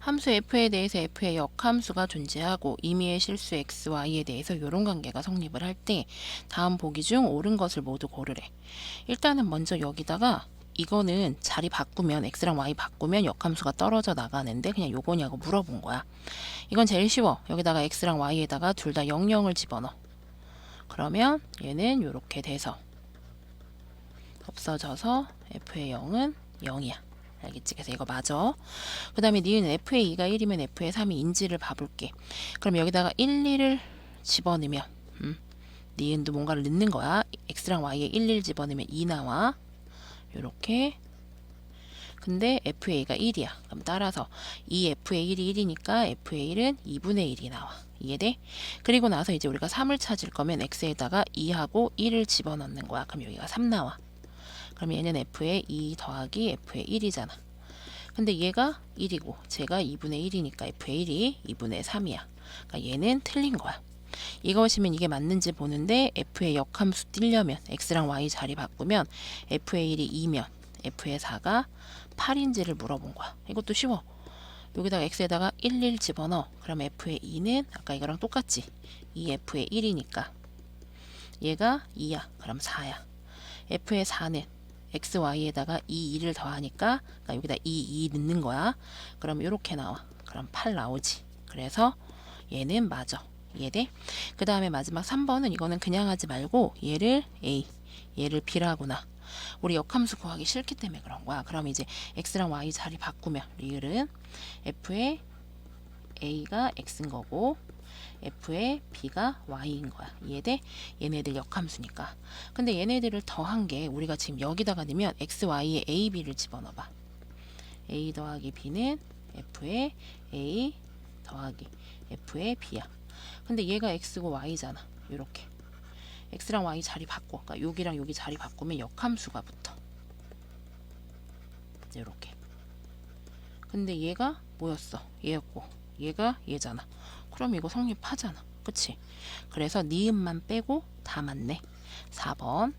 함수 f에 대해서 f의 역함수가 존재하고 임의의 실수 x, y에 대해서 이런 관계가 성립을 할 때 다음 보기 중 옳은 것을 모두 고르래. 일단은 먼저 여기다가 이거는 자리 바꾸면 x랑 y 바꾸면 역함수가 떨어져 나가는데 그냥 요거냐고 물어본 거야. 이건 제일 쉬워. 여기다가 x랑 y에다가 둘 다 00을 집어넣어. 그러면 얘는 이렇게 돼서 없어져서 f의 0은 0이야. 알겠지? 그래서 이거 맞아. 그 다음에 니은 f의 2가 1이면 f의 3이 인지를 봐볼게. 그럼 여기다가 1, 2를 집어넣으면 음, 니은도 뭔가를 넣는 거야. x랑 y에 1, 1 집어넣으면 2 나와. 요렇게 근데 FA가 1이야. 그럼 따라서 이 FA 1이 1이니까 FA 1은 2분의 1이 나와. 이해돼? 그리고 나서 이제 우리가 3을 찾을 거면 X에다가 2하고 1을 집어넣는 거야. 그럼 여기가 3 나와. 그럼 얘는 F의 2 더하기 F의 1이잖아. 근데 얘가 1이고 제가 2분의 1이니까 F의 1이 2분의 3이야. 그러니까 얘는 틀린 거야. 이것이면 이게 맞는지 보는데 F의 역함수 띄려면 X랑 Y 자리 바꾸면 F의 1이 2면 F의 4가 8인지를 물어본 거야. 이것도 쉬워. 여기다가 X에다가 1, 1 집어넣어. 그럼 F의 2는 아까 이거랑 똑같지. 2F의 1이니까 얘가 2야. 그럼 4야. F의 4는 X, Y에다가 2, 2를 더하니까 그러니까 여기다 2, 2 넣는 거야. 그럼 이렇게 나와. 그럼 8 나오지. 그래서 얘는 맞아. 이해돼? 그 다음에 마지막 3번은 이거는 그냥 하지 말고 얘를 A, 얘를 B라구나. 우리 역함수 구하기 싫기 때문에 그런 거야. 그럼 이제 x랑 y 자리 바꾸면 리을은 f의 a가 x인 거고 f의 b가 y인 거야. 이해돼? 얘네들 역함수니까. 근데 얘네들을 더한 게 우리가 지금 여기다가 넣으면 x, y에 a, b를 집어넣어봐. a 더하기 b는 f의 a 더하기 f의 b야. 근데 얘가 x고 y잖아. 이렇게. x랑 y 자리 바꿔. 그러니까 여기랑 여기 자리 바꾸면 역함수가 붙어. 이렇게. 근데 얘가 뭐였어? 얘였고 얘가 얘잖아. 그럼 이거 성립하잖아. 그치? 그래서 니은만 빼고 다 맞네. 4번.